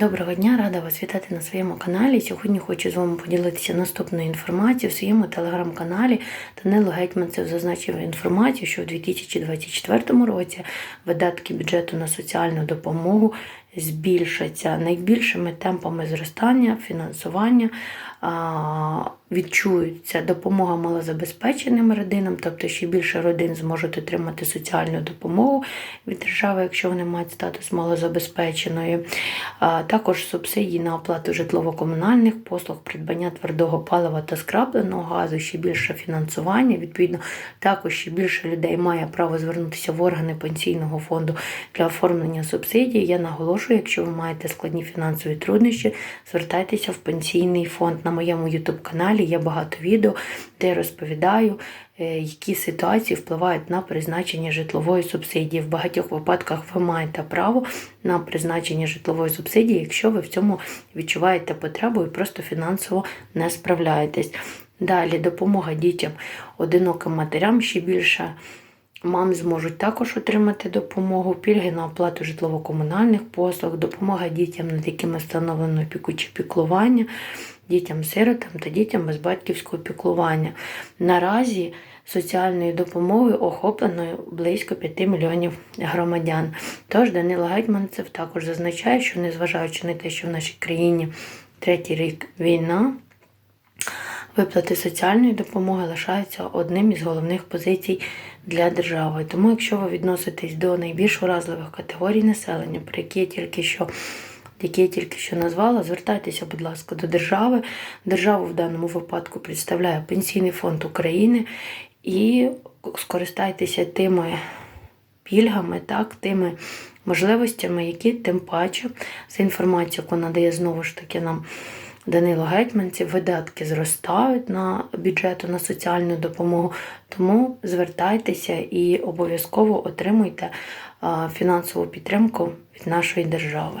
Доброго дня, рада вас вітати на своєму каналі. Сьогодні хочу з вами поділитися наступною інформацією в своєму телеграм-каналі. Данило Гетьманцев зазначив інформацію, що в 2024 році видатки бюджету на соціальну допомогу збільшаться найбільшими темпами зростання, фінансування. Відчується допомога малозабезпеченим родинам, тобто ще більше родин зможуть отримати соціальну допомогу від держави, якщо вони мають статус малозабезпеченої. Також субсидії на оплату житлово-комунальних послуг, придбання твердого палива та скрапленого газу, ще більше фінансування. Відповідно, також ще більше людей має право звернутися в органи пенсійного фонду для оформлення субсидій. Я наголошую, якщо ви маєте складні фінансові труднощі, звертайтеся в пенсійний фонд. На моєму youtube каналі є багато відео, де я розповідаю, е, які ситуації впливають на призначення житлової субсидії. В багатьох випадках ви маєте право на призначення житлової субсидії, якщо ви в цьому відчуваєте потребу і просто фінансово не справляєтесь. Далі допомога дітям, одиноким матерям ще більше. Мам зможуть також отримати допомогу, пільги на оплату житлово-комунальних послуг, допомога дітям, над якими встановлено опіку чи піклування, дітям-сиротам та дітям без батьківського піклування. Наразі соціальною допомогою охоплено близько 5 мільйонів громадян. Тож Данило Гетьманцев також зазначає, що незважаючи на те, що в нашій країні третій рік війна. Виплати соціальної допомоги лишаються одним із головних позицій для держави. Тому, якщо ви відноситесь до найбільш уразливих категорій населення, про які я тільки що які я тільки що назвала, звертайтеся, будь ласка, до держави. Державу в даному випадку представляє Пенсійний фонд України і скористайтеся тими пільгами, так, тими можливостями, які тим паче за інформацією, яку надає знову ж таки нам. Данило Гетьманців, видатки зростають на бюджету на соціальну допомогу, тому звертайтеся і обов'язково отримуйте фінансову підтримку від нашої держави.